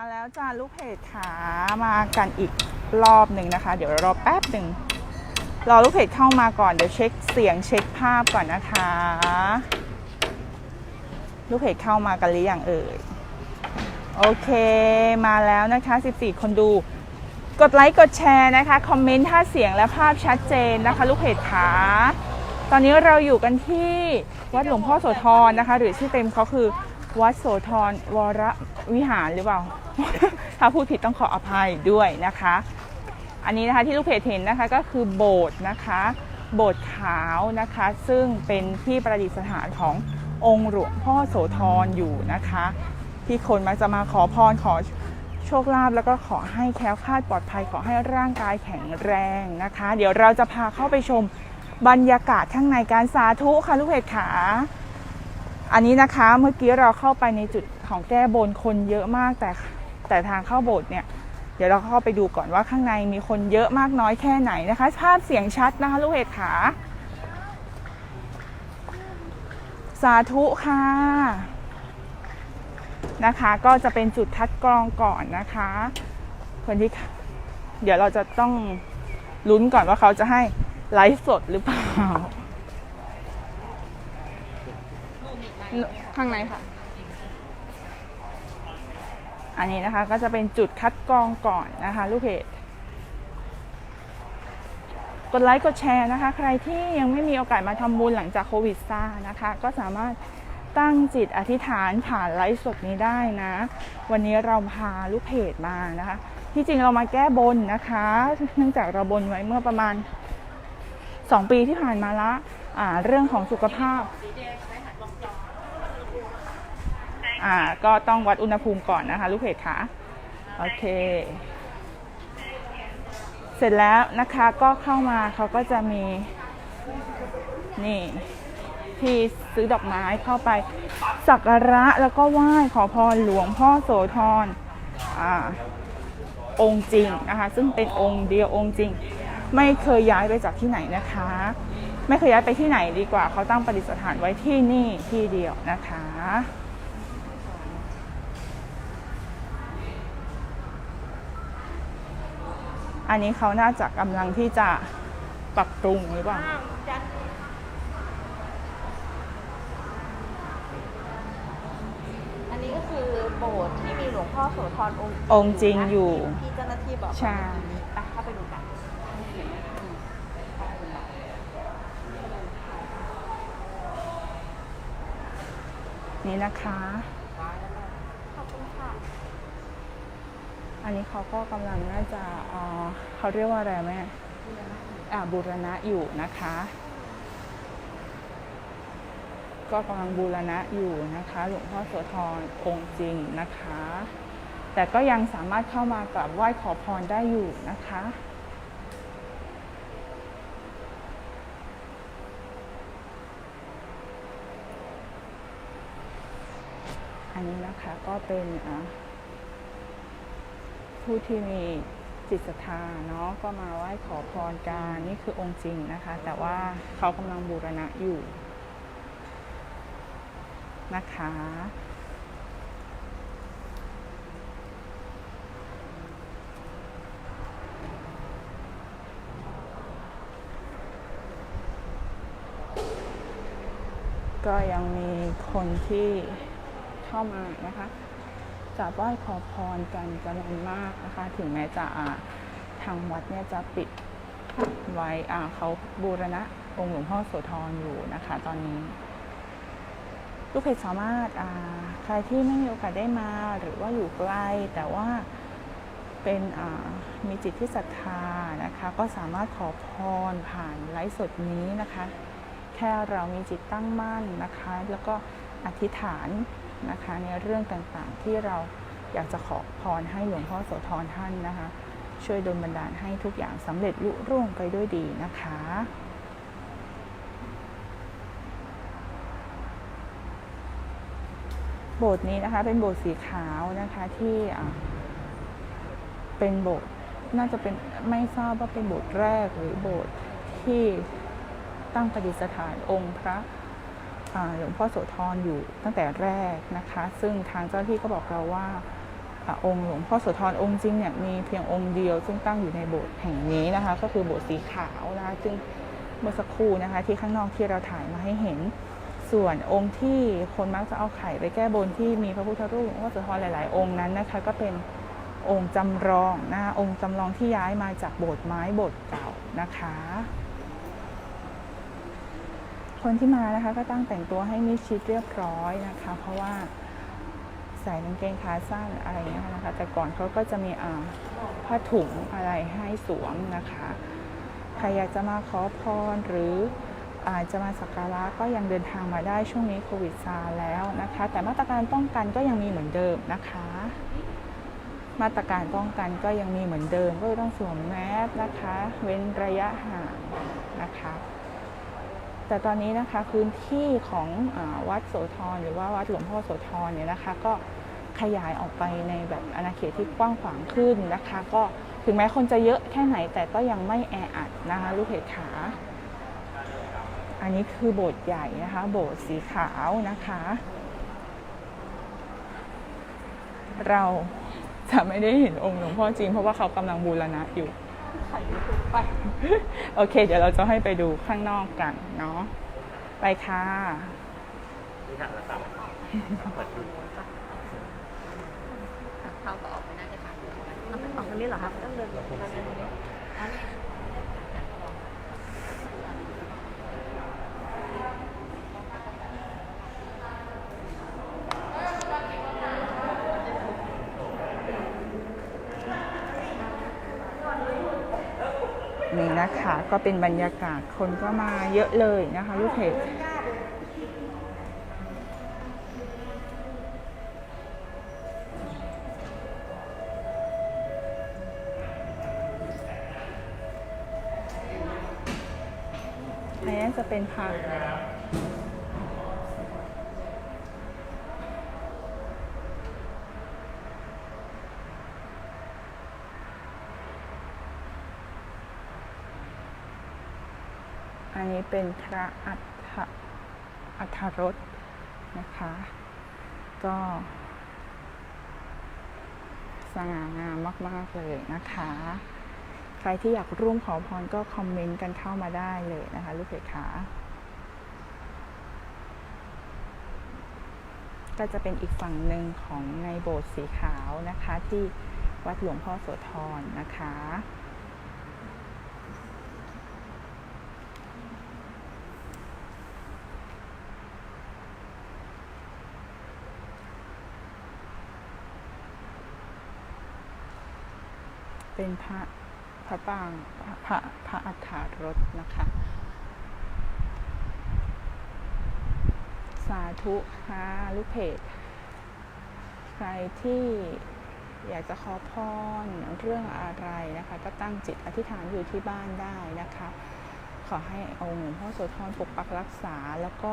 มาแล้วจ้าลูกเพจขามากันอีกรอบหนึ่งนะคะ เดี๋ยวรอแป๊บหนึ่งรอลูกเพจเข้ามาก่อนเดี๋ยวเช็คเสียงเช็คภาพก่อนนะคะ ลูกเพจเข้ามากันหรือยังเอ่ยโอเคมาแล้วนะคะ 14 คนดู กดไลค์กดแชร์นะคะคอมเมนต์ถ้าเสียงและภาพชัดเจนนะคะ ลูกเพจขาตอนนี้เราอยู่กันที่วัดหลวงพ่อโสธรนะคะ หรือชื่อเต็มเขาคือ วัดโสธรวรวิหารหรือเปล่า ถ้าพูดผิดต้องขออภัยด้วยนะคะ อันนี้นะคะที่ลูกเพจเห็นนะคะก็คือโบสถ์นะคะ โบสถ์ขาวนะคะ ซึ่งเป็นที่ประดิษฐานขององค์หลวงพ่อโสธรอยู่นะคะ ที่คนมักจะมาขอพรขอโชคลาภแล้วก็ขอให้แคล้วคลาดปลอดภัยขอให้ร่างกายแข็งแรงนะคะ เดี๋ยวเราจะพาเข้าไปชมบรรยากาศข้างในการสาธุค่ะลูกเพจขา อันนี้นะคะเมื่อกี้เราเข้าไปในจุดของแก้บนคนเยอะมากแต่แต่ทางเข้าโบสถ์เนี่ยเดี๋ยวเราเข้าไปดูก่อนว่าข้างในมีคนเยอะมากน้อยแค่ไหนนะคะภาพเสียงชัดนะคะลูกเพจขาสาธุค่ะนะคะ ก็จะเป็นจุดคัดกรองก่อนนะคะ คนที่เดี๋ยวเราจะต้องลุ้นก่อนว่าเขาจะให้ไลฟ์สดหรือเปล่า ข้างในค่ะ อันนี้นะคะก็จะเป็นจุดคัดกรองก่อนนะคะ ลูกเพจกดไลค์กดแชร์นะคะ ใครที่ยังไม่มีโอกาสมาทำบุญหลังจากโควิดซ่านะคะ ก็สามารถตั้งจิตอธิษฐานผ่านไลฟ์สดนี้ได้นะ วันนี้เราพาลูกเพจมานะคะ ที่จริงเรามาแก้บนนะคะ เนื่องจากเราบนไว้เมื่อประมาณ 2 ปีที่ผ่านมาละอ่าเรื่องของสุขภาพ อ่าก็ต้องวัดอุณหภูมิก่อนนะคะ ลูกเพจคะโอเค เสร็จแล้วนะคะก็เข้ามาเขาก็จะมีนี่ที่ซื้อดอกไม้เข้าไปสักการะแล้วก็ไหว้ขอพรหลวงพ่อโสธรอ่าองค์จริงนะคะ ซึ่งเป็นองค์เดียวองค์จริง ไม่เคยย้ายไปจากที่ไหนนะคะ ไม่เคยย้ายไปที่ไหนดีกว่า เขาตั้งประดิษฐานไว้ที่นี่ที่เดียวนะคะ อันนี้เขาน่าจะกำลังที่จะปรับปรุงหรือเปล่าอันนี้ก็คือโบสถ์ที่มีหลวงพ่อโสธรองค์องค์จริงอยู่ ที่เจ้าหน้าที่บอกใช่ ไปเข้าไปดูกันนี่นะคะขอบคุณค่ะ อันนี้เขาก็กำลังน่าจะเขาเรียกว่าอะไรแม่บูรณะอยู่นะคะ ก็กำลังบูรณะอยู่นะคะ หลวงพ่อโสธรองค์จริงนะคะ แต่ก็ยังสามารถเข้ามากราบไหว้ขอพรได้อยู่นะคะอันนี้นะคะก็เป็นอ่า ผู้ที่มีจิตศรัทธาเนาะก็มาไหว้ขอพรกันนี่คือองค์จริงนะคะ แต่ว่าเขากำลังบูรณะอยู่นะคะ ก็ยังมีคนที่เข้ามานะคะ กราบไหว้ขอพรกันจำนวนมากนะคะ ถึงแม้จะทางวัดเนี่ยจะปิดไว้เขาบูรณะองค์หลวงพ่อโสธรอยู่นะคะ ตอนนี้ ลูกเพจสามารถใครที่ไม่มีโอกาสได้มาหรือว่าอยู่ไกลแต่ว่าเป็นมีจิตที่ศรัทธานะคะ ก็สามารถขอพรผ่านไลฟ์สดนี้นะคะ แค่เรามีจิตตั้งมั่นนะคะ แล้วก็อธิษฐาน นะคะ ในเรื่องต่างๆที่เราอยากจะขอพรให้หลวงพ่อโสธรท่านนะคะ ช่วยดลบันดาลให้ทุกอย่างสำเร็จลุร่วงไปด้วยดีนะคะโบสถ์นี้นะคะเป็นโบสถ์สีขาวนะคะที่เป็นโบสถ์น่าจะเป็นไม่ทราบว่าเป็นโบสถ์แรกหรือโบสถ์ที่ตั้งประดิษฐานองค์พระ หลวงพ่อโสธรอยู่ตั้งแต่แรกนะคะ ซึ่งทางเจ้าที่ก็บอกเราว่าอะองค์หลวงพ่อโสธรองค์จริงเนี่ยมีเพียงองค์เดียว ซึ่งตั้งอยู่ในโบสถ์แห่งนี้นะคะ ก็คือโบสถ์สีขาวนะคะซึ่งเมื่อสักครู่นะคะ ที่ข้างนอกที่เราถ่ายมาให้เห็น ส่วนองค์ที่คนมักจะเอาไข่ไปแก้บนที่มีพระพุทธรูปหลวงพ่อโสธรหลาย ๆ องค์นั้นนะคะ ก็เป็นองค์จำลองนะคะองค์จำลองที่ย้ายมาจากโบสถ์ไม้โบสถ์เก่านะคะ คนที่มานะคะก็ตั้งแต่งตัวให้มิดชิดเรียบร้อยนะคะ เพราะว่าใส่กางเกงขาสั้นอะไรอย่างเงี้ยนะคะ แต่ก่อนเขาก็จะมีผ้าถุงอะไรให้สวมนะคะใครอยากจะมาขอพรหรืออาจจะมาสักการะก็ยังเดินทางมาได้ช่วงนี้โควิดซาแล้วนะคะ แต่มาตรการป้องกันก็ยังมีเหมือนเดิมนะคะ มาตรการป้องกันก็ยังมีเหมือนเดิมก็ต้องสวมแมสนะคะ เว้นระยะห่างนะคะ แต่ตอนนี้นะคะพื้นที่ของอวัดโสธรหรือว่าวัดหลวงพ่อโสธรเนี่ยนะคะ ก็ขยายออกไปในแบบอาณาเขตที่กว้างขวางขึ้นนะคะ ก็ถึงแม้คนจะเยอะแค่ไหนแต่ก็ยังไม่แออัดนะคะลูกเพจขา อันนี้คือโบสถ์ใหญ่นะคะ โบสถ์สีขาวนะคะ เราจะไม่ได้เห็นองค์หลวงพ่อจริงเพราะว่าเขากำลังบูรณะอยู่ ไข่ยูทูบไป โอเค เดี๋ยวเราจะให้ไปดูข้างนอกกันเนาะ ไปค่ะนี่ค่ะแล้วครับเปิดดูเข้าก็ออกไม่น่าจะทันเอาไปออกทางนี้เหรอคะต้องเดิน นะคะ ก็เป็นบรรยากาศคนก็มาเยอะเลยนะคะลูกเพจอันนี้จะเป็นผัก เป็นพระอัฏฐอัฐรสนะคะ ก็สง่างามมาก ๆ เลยนะคะ ใครที่อยากร่วมขอพรก็คอมเมนต์กันเข้ามาได้เลยนะคะ ลูกเพจขาก็จะเป็นอีกฝั่งหนึ่งของในโบสถ์สีขาวนะคะ ที่วัดหลวงพ่อโสธรนะคะ เป็นพระพระปางพระพระพระอัฏฐารถนะคะ สาธุค่ะลูกเพจใครที่อยากจะขอพรเรื่องอะไรนะคะ ก็ตั้งจิตอธิษฐานอยู่ที่บ้านได้นะคะ ขอให้องค์หลวงพ่อโสธรปกปักรักษา แล้วก็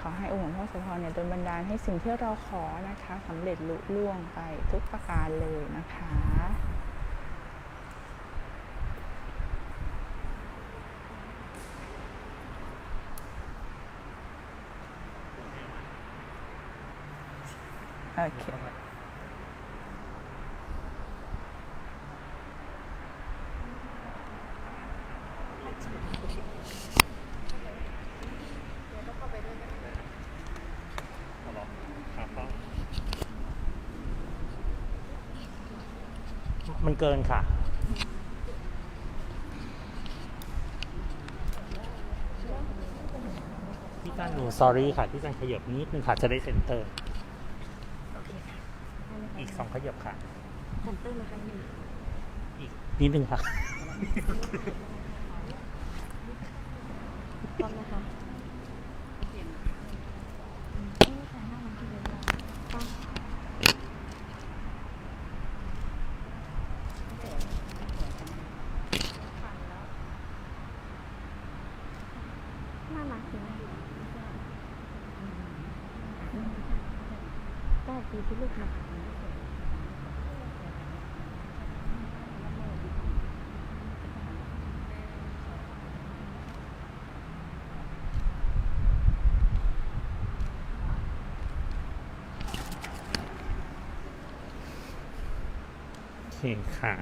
ขอให้องค์หลวงพ่อโสธรเนี่ยโดนบันดาลให้สิ่งที่เราขอนะคะสำเร็จลุล่วงไปทุกประการเลยนะคะ โอเค เอาหรอครับก็ มันเกินค่ะ พี่การหนู sorry ค่ะ พี่การขยับนิดนึงค่ะ จะได้เซ็นเตอร์ อีกสองขยับค่ะ เซ็นเตอร์มาครั้งหนึ่งอีกนิดนึงค่ะ พร้อมนะคะน่ารักดีนะได้ดีที่ลูกมาเคค่ะ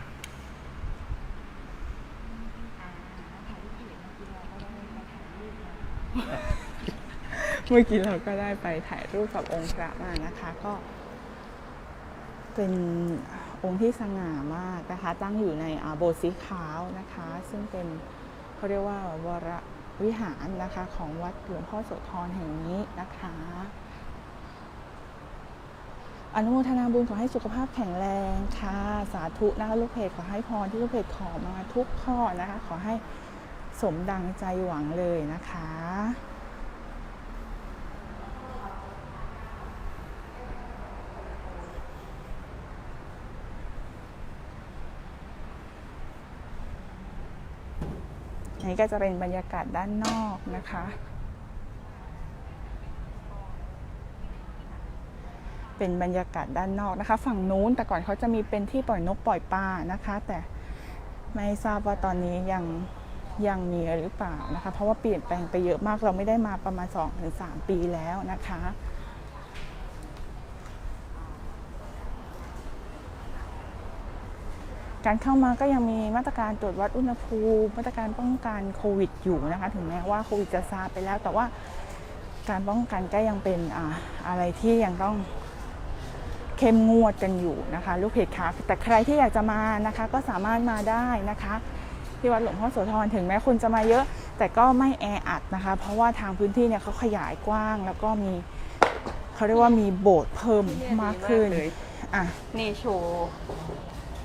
เมื่อกี้เราก็ได้ไปถ่ายรูปกับองค์พระมานะคะก็ เป็นองค์ที่สง่ามากนะคะตั้งอยู่ในโบสถ์สีขาวนะคะ ซึ่งเป็นเขาเรียกว่าวรวิหารนะคะของวัดหลวงพ่อโสธรแห่งนี้นะคะ อนุโมทนาบุญขอให้สุขภาพแข็งแรงค่ะ สาธุนะคะลูกเพจขอให้พรที่ลูกเพจขอมาทุกข้อนะคะ ขอให้สมดังใจหวังเลยนะคะ นี้ก็จะเป็นบรรยากาศด้านนอกนะคะ เป็นบรรยากาศด้านนอกนะคะ ฝั่งนู้นแต่ก่อนเขาจะมีเป็นที่ปล่อยนกปล่อยปลานะคะ แต่ไม่ทราบว่าตอนนี้ยังยังมีหรือเปล่านะคะ เพราะว่าเปลี่ยนแปลงไปเยอะมากเราไม่ได้มาประมาณ 2-3 ปีแล้วนะคะ การเข้ามาก็ยังมีมาตรการตรวจวัดอุณหภูมิ มาตรการป้องกันโควิดอยู่นะคะ ถึงแม้ว่าโควิดจะซาไปแล้ว แต่ว่าการป้องกันก็ยังเป็นอ่าอะไรที่ยังต้องเข้มงวดกันอยู่นะคะ ลูกเพจคะแต่ใครที่อยากจะมานะคะ ก็สามารถมาได้นะคะ ที่วัดหลวงพ่อโสธรถึงแม้คุณจะมาเยอะ แต่ก็ไม่แออัดนะคะ เพราะว่าทางพื้นที่เนี่ยเขาขยายกว้าง แล้วก็มีเขาเรียกว่ามีโบสถ์เพิ่มมากขึ้นอะนี่โชว์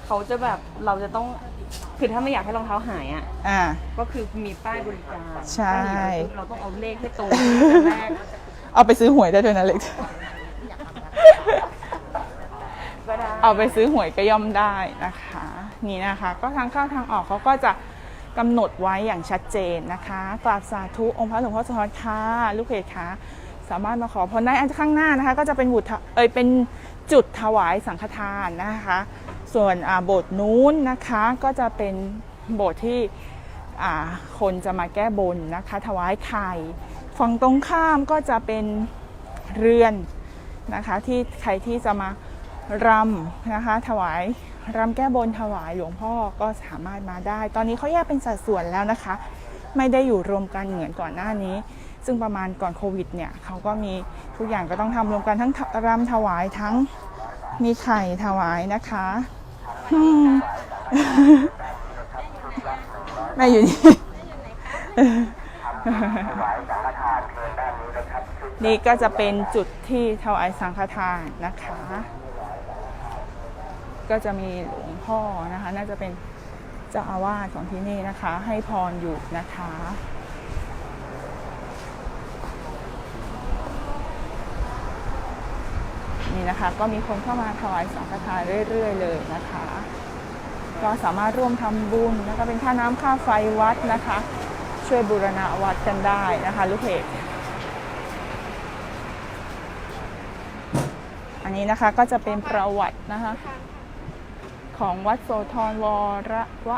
เขาจะแบบเราจะต้องคือถ้าไม่อยากให้รองเท้าหายอะ อะก็คือมีป้ายบริการใช่ ป้ายอยู่ปุ๊บเราต้องเอาเลขให้ตรงตั้งแต่แรกเอาไปซื้อหวยได้ด้วยนะเล็ก ก็ได้ เอาไปซื้อหวยก็ย่อมได้นะคะ นี่นะคะ ก็ทางเข้าทางออกเขาก็จะกำหนดไว้อย่างชัดเจนนะคะกราบสาธุองค์พระหลวงพ่อสะท้อนค่ะลูกเพจคะสามารถมาขอพรได้อันข้างหน้านะคะ ก็จะเป็นบุตรเอยเป็นจุดถวายสังฆทานนะคะ ส่วนโบสถ์นู้นนะคะก็จะเป็นโบสถ์ที่คนจะมาแก้บนนะคะถวายไข่ฝั่งตรงข้ามก็จะเป็นเรือนนะคะที่ใครที่จะมารำนะคะถวายรำแก้บนถวายหลวงพ่อก็สามารถมาได้ ตอนนี้เขาแยกเป็นสัดส่วนแล้วนะคะ ไม่ได้อยู่รวมกันเหมือนก่อนหน้านี้ ซึ่งประมาณก่อนโควิดเนี่ยเขาก็มีทุกอย่างก็ต้องทำรวมกันทั้งรำถวายทั้งมีไข่ถวายนะคะ แม่อยู่นี่นี่ก็จะเป็นจุดที่ถวายสังฆทานนะคะ ก็จะมีหลวงพ่อนะคะ น่าจะเป็นเจ้าอาวาสของที่นี่นะคะ ให้พรอยู่นะคะ นี่นะคะ ก็มีคนเข้ามาถวายสังฆทานเรื่อย ๆ เลยนะคะ ก็สามารถร่วมทำบุญนะคะเป็นค่าน้ำค่าไฟวัดนะคะ ช่วยบูรณะวัดกันได้นะคะ ลูกเพจอันนี้นะคะก็จะเป็นประวัตินะคะของวัดโสธรวรวะ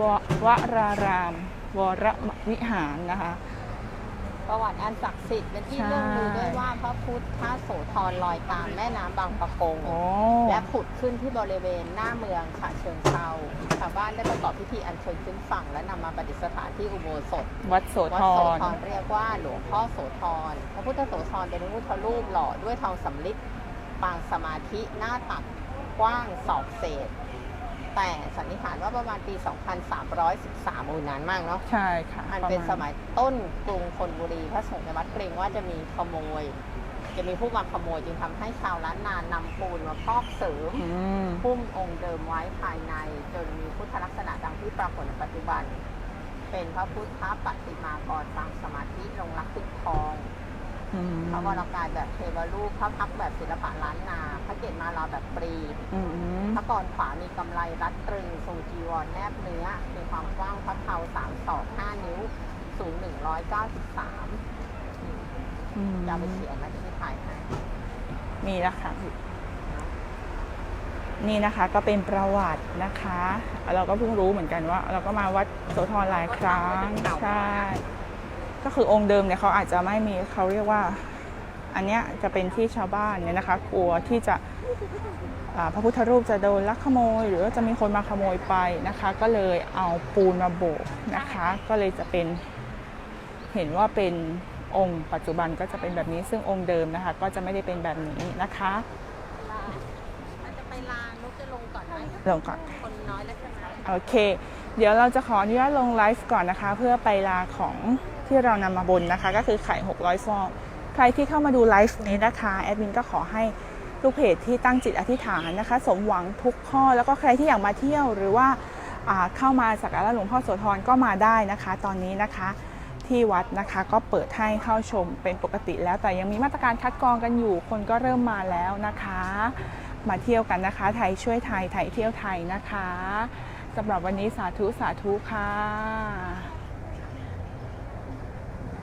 ววราราม วรวิหารนะคะ ประวัติอันศักดิ์สิทธิ์เป็นที่ใช่เรื่องลือด้วยว่าพระพุทธโสธรลอยตามแม่น้ำบางปะกง โอ้และผุดขึ้นที่บริเวณหน้าเมืองฉะเชิงเทราชาวบ้านได้ประกอบพิธีอัญเชิญขึ้นฝั่งและนำมาประดิษฐานที่อุโบสถ วัดโสวัธดโสร ธรเรียกว่าหลวงพ่อโสธร พระพุทธโสธรเป็นพระพุทธรูปหล่อด้วยทองสำริดปางสมาธิหน้าตักกว้างศอกเศษ แต่สันนิษฐานว่าประมาณปี 2313อูนานมากเนาะใช่ค่ะมันระาณเป็นสมัยต้นกรุงธนบุรีพระสงฆ์ในวัดเกรงว่าจะมีขโมย จะมีผู้มาขโมยจึงทำให้ชาวล้านนานำปูนมาพอกเสริมอืมพุ่มองค์เดิมไว้ภายใน จนมีพุทธลักษณะดังที่ปรากฏในปัจจุบัน เป็นพระพุทธปฏิมากรปางสมาธิลงรักปิดทอง อืมพระวรกายแบบเทวรูปพระพักตร์แบบศิลปะล้านนา พระเกศมาลาแบบปรีอืมพระกรขวามีกำไรรัดตรึงทรงจีวรแนบเนื้อ มีความกว้างพระเทาสามศอกห้านิ้ว สูงหนึ่งร้อยเก้าสิบสามอืมจะเอาไปเขียนมาที่ถ่ายให้นี่นะคะนี่นะคะก็เป็นประวัตินะคะ เราก็เพิ่งรู้เหมือนกันว่า เราก็มาวัดโสธรหลายครั้งใช่ ก็คือองค์เดิมเนี่ยเขาอาจจะไม่มีเขาเรียกว่า อันเนี้ยจะเป็นที่ชาวบ้านเนี่ยนะคะกลัวที่จะอ่าพระพุทธรูปจะโดนลักขโมย หรือว่าจะมีคนมาขโมยไปนะคะ ก็เลยเอาปูนมาโบกนะคะ ก็เลยจะเป็นเห็นว่าเป็นองค์ปัจจุบันก็จะเป็นแบบนี้ซึ่งองค์เดิมนะคะ ก็จะไม่ได้เป็นแบบนี้นะคะอาจจะไปลานนุกจะลงก่อนไหมลงก่อนคนน้อยแล้วใช่ไหมโอเค เดี๋ยวเราจะขออนุญาตลงไลฟ์ก่อนนะคะ เพื่อไปลาของ ที่เรานำมาบนนะคะ ก็คือไข่600 ฟอง ใครที่เข้ามาดูไลฟ์นี้นะคะ แอดมินก็ขอให้ลูกเพจที่ตั้งจิตอธิษฐานนะคะ สมหวังทุกข้อ แล้วก็ใครที่อยากมาเที่ยวหรือว่าอ่าเข้ามาสักการะหลวงพ่อโสธรก็มาได้นะคะ ตอนนี้นะคะที่วัดนะคะก็เปิดให้เข้าชมเป็นปกติแล้วแต่ยังมีมาตรการคัดกรองกันอยู่ คนก็เริ่มมาแล้วนะคะ มาเที่ยวกันนะคะ ไทยช่วยไทยไทยเที่ยวไทยนะคะสำหรับวันนี้สาธุสาธุค่ะ